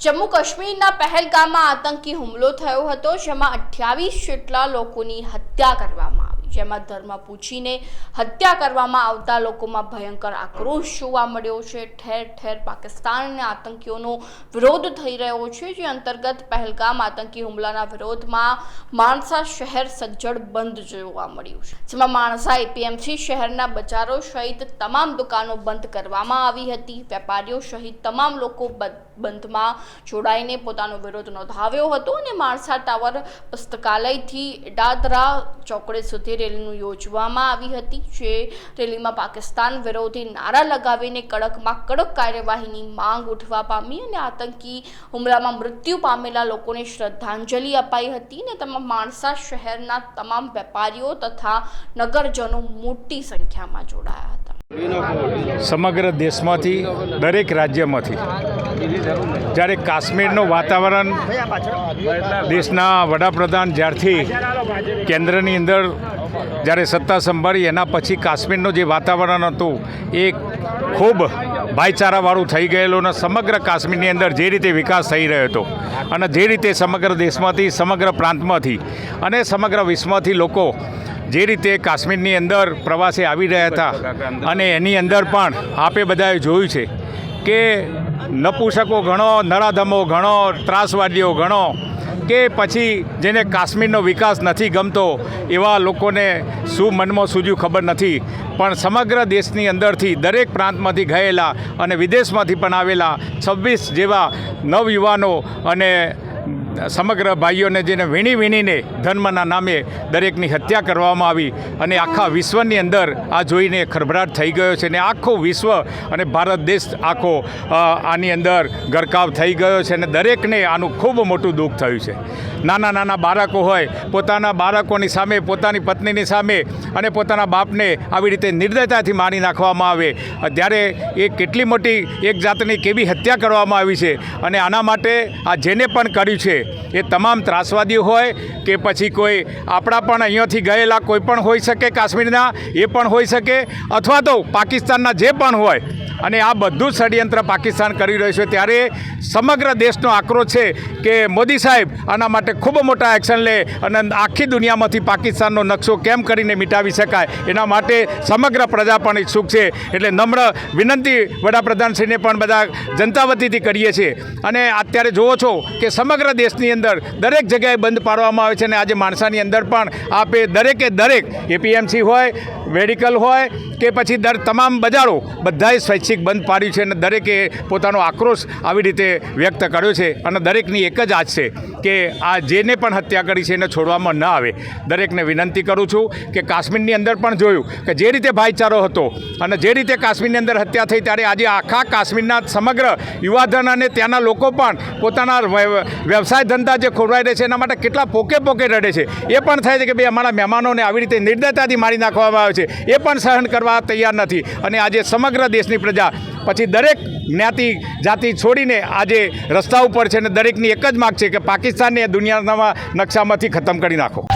જમ્મુ કાશ્મીરના પહેલગામમાં આતંકી હુમલો થયો હતો જેમાં અઠ્યાવીસ જેટલા લોકોની હત્યા કરવામાં જેમાં ધર્મ પૂછીને હત્યા કરવામાં આવતા લોકોમાં ભયંકર આક્રોશ જોવા મળ્યો છે. ઠેર ઠેર પાકિસ્તાનને આતંકીઓનો વિરોધ થઈ રહ્યો છે, જે અંતર્ગત પહેલગામ આતંકી હુમલાના વિરોધમાં માણસા શહેર સજ્જડ બંધ જોવા મળ્યું છે. જેમાં માણસા, એપીએમસી શહેરના બજારો સહિત તમામ દુકાનો બંધ કરવામાં આવી હતી. વેપારીઓ સહિત તમામ લોકો બંધમાં જોડાઈને પોતાનો વિરોધ નોંધાવ્યો હતો અને માણસા ટાવર પુસ્તકાલયથી ડાદરા ચોકડી સુધી રેલીનું યોજવામાં આવી હતી, જે રેલીમાં પાકિસ્તાન વિરોધી નારા લગાવીને કડકમાં કડક કાર્યવાહીની માંગ ઉઠવા પામી અને આતંકી હુમલામાં મૃત્યુ પામેલા લોકોને શ્રદ્ધાંજલિ અપાઈ હતી અને તેમાં માણસા શહેરના તમામ વેપારીઓ તથા નગરજનો મોટી સંખ્યામાં જોડાયા હતા. સમગ્ર દેશમાંથી દરેક રાજ્યમાંથી જ્યારે કાશ્મીરનું વાતાવરણ દેશના વડાપ્રધાન જ્યારથી કેન્દ્રની અંદર જ્યારે સત્તા સંભાળી, એના પછી કાશ્મીરનું જે વાતાવરણ હતું, એ ખૂબ ભાઈચારાવાળું થઈ ગયેલું અને સમગ્ર કાશ્મીરની અંદર જે રીતે વિકાસ થઈ રહ્યો હતો અને જે રીતે સમગ્ર દેશમાંથી, સમગ્ર પ્રાંતમાંથી અને સમગ્ર વિશ્વમાંથી લોકો જે રીતે કાશ્મીરની અંદર પ્રવાસે આવી રહ્યા હતા અને એની અંદર પણ આપે બધાએ જોયું છે કે નપુસકો ઘણો નરાધમો ઘણો, ત્રાસવાદીઓ ઘણો, કે પછી જેને કાશ્મીરનો વિકાસ નથી ગમતો એવા લોકોને શું મનમાં સૂજ્યું ખબર નથી. પણ સમગ્ર દેશની અંદરથી દરેક પ્રાંતમાંથી ગયેલા અને વિદેશમાંથી પણ આવેલા છવ્વીસ જેવા નવયુવાનો અને સમગ્ર ભાઈઓને જેને વીણી વીણીને ધર્મના નામે દરેકની હત્યા કરવામાં આવી અને આખા વિશ્વની અંદર આ જોઈને ખરભરાટ થઈ ગયો છે અને આખું વિશ્વ અને ભારત દેશ આખો આની અંદર ગરકાવ થઈ ગયો છે અને દરેકને આનું ખૂબ મોટું દુઃખ થયું છે. નાના નાના બાળકો હોય, પોતાના બાળકોની સામે, પોતાની પત્નીની સામે અને પોતાના બાપને આવી રીતે નિર્દયતાથી મારી નાખવામાં આવે. ત્યારે એ કેટલી મોટી એક જાતની કેવી હત્યા કરવામાં આવી છે અને આના માટે આ જેને પણ કર્યું છે એ તમામ ત્રાસવાદી હોય કે પછી કોઈ આપણા પણ અહીંયાથી ગયેલા કોઈ પણ હોઈ શકે કાશ્મીરના, એ પણ હોઈ શકે, અથવા તો પાકિસ્તાનના જે પણ હોય અને આ બધું ષડયંત્ર પાકિસ્તાન કરી રહ્યું છે. ત્યારે સમગ્ર દેશનો આક્રોશ છે કે મોદી સાહેબ આના માટે ખૂબ મોટા એક્શન લે અને આખી દુનિયામાંથી પાકિસ્તાનનો નકશો કેમ કરીને મિટાવી શકાય એના માટે સમગ્ર પ્રજા પણ ઇચ્છુક છે. એટલે નમ્ર વિનંતી વડાપ્રધાનશ્રીને પણ બધા જનતા વતીથી કરીએ છીએ. અને અત્યારે જુઓ છો કે સમગ્ર દેશની અંદર દરેક જગ્યાએ બંધ પાડવામાં આવે છે અને આજે માણસાની અંદર પણ આપે દરેકે દરેક એપીએમસી હોય, મેડિકલ હોય કે પછી દર તમામ બજારો બધાએ સ્વૈચ્છિક બંધ પાડ્યું છે અને દરેકે પોતાનો આક્રોશ આવી રીતે વ્યક્ત કર્યો છે અને દરેકની એક જ આજ છે કે આ જેને પણ હત્યા કરી છે એને છોડવામાં ન આવે. દરેકને વિનંતી કરું છું કે કાશ્મીરની અંદર પણ જોયું કે જે રીતે ભાઈચારો હતો અને જે રીતે કાશ્મીરની અંદર હત્યા થઈ ત્યારે આજે આખા કાશ્મીરના સમગ્ર યુવાધન અને ત્યાંના લોકો પણ પોતાના વ્ય- વ્યવસાય ધંધા જે ખોરવાઈ રહે છે એના માટે કેટલા પોકે પોકે રડે છે. એ પણ થાય છે કે ભાઈ અમારા મહેમાનોને આવી રીતે નિર્દયતાથી મારી નાખવામાં આવે છે. એ પણ સહન કરવા તૈયાર નથી. અને આજે સમગ્ર દેશની પ્રજા પછી દરેક જ્ઞાતિ જાતિ છોડીને આજે રસ્તા ઉપર છે અને દરેકની એક જ માગ છે કે પાકિસ્તાનને દુનિયાના નકશામાંથી ખતમ કરી નાખો.